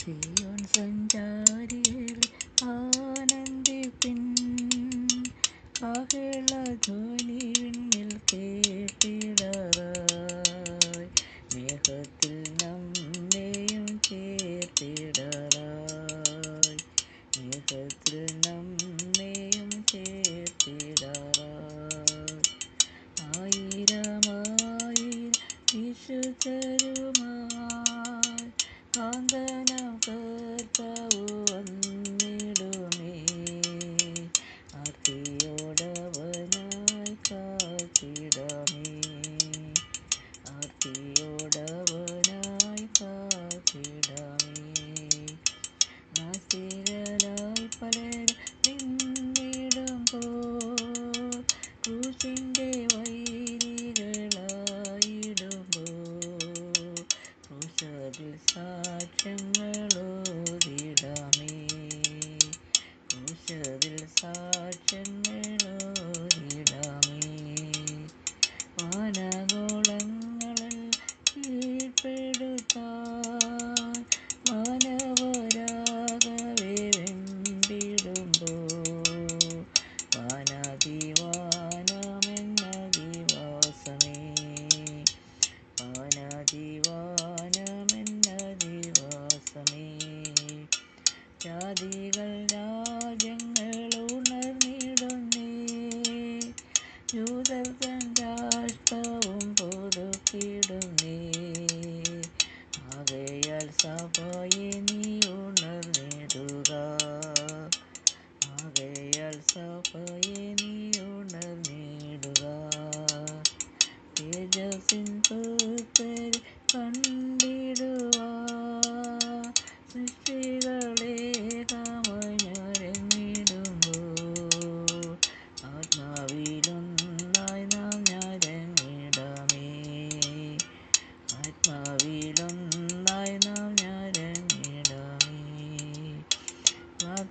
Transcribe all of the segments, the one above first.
സിയോൻ സഞ്ചാരികൾ ആനന്ദിപ്പിൻ ബഹളധ്വനി വിണ്ണിൽ കേട്ടിടറായി മേഘത്തിൽ നമ്മെയും ചേർത്തിടറായി. മേഘത്തിൽ നമ്മെയും കാന്തനം കർത്താവ്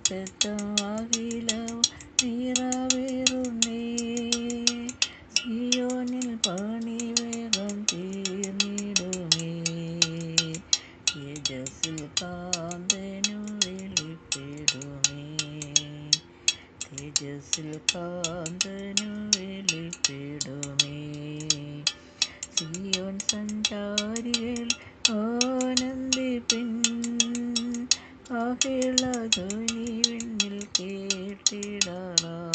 രക്തത്താവിലോ നിറവേറുന്നേ. സിയോനിൽ പണി വേഗം തീർന്നിടുമേ. തേജസ്സിൽ കാന്തനും വെളിപ്പെടുമേ. തേജസ്സിൽ കാന്തനും വെളിപ്പെടുമേ. സിയോൻ സഞ്ചാരികൾ ആനന്ദിപ്പിൻ അഹിള നീ വിണ്ണിൽ കേട്ടിടാറാ.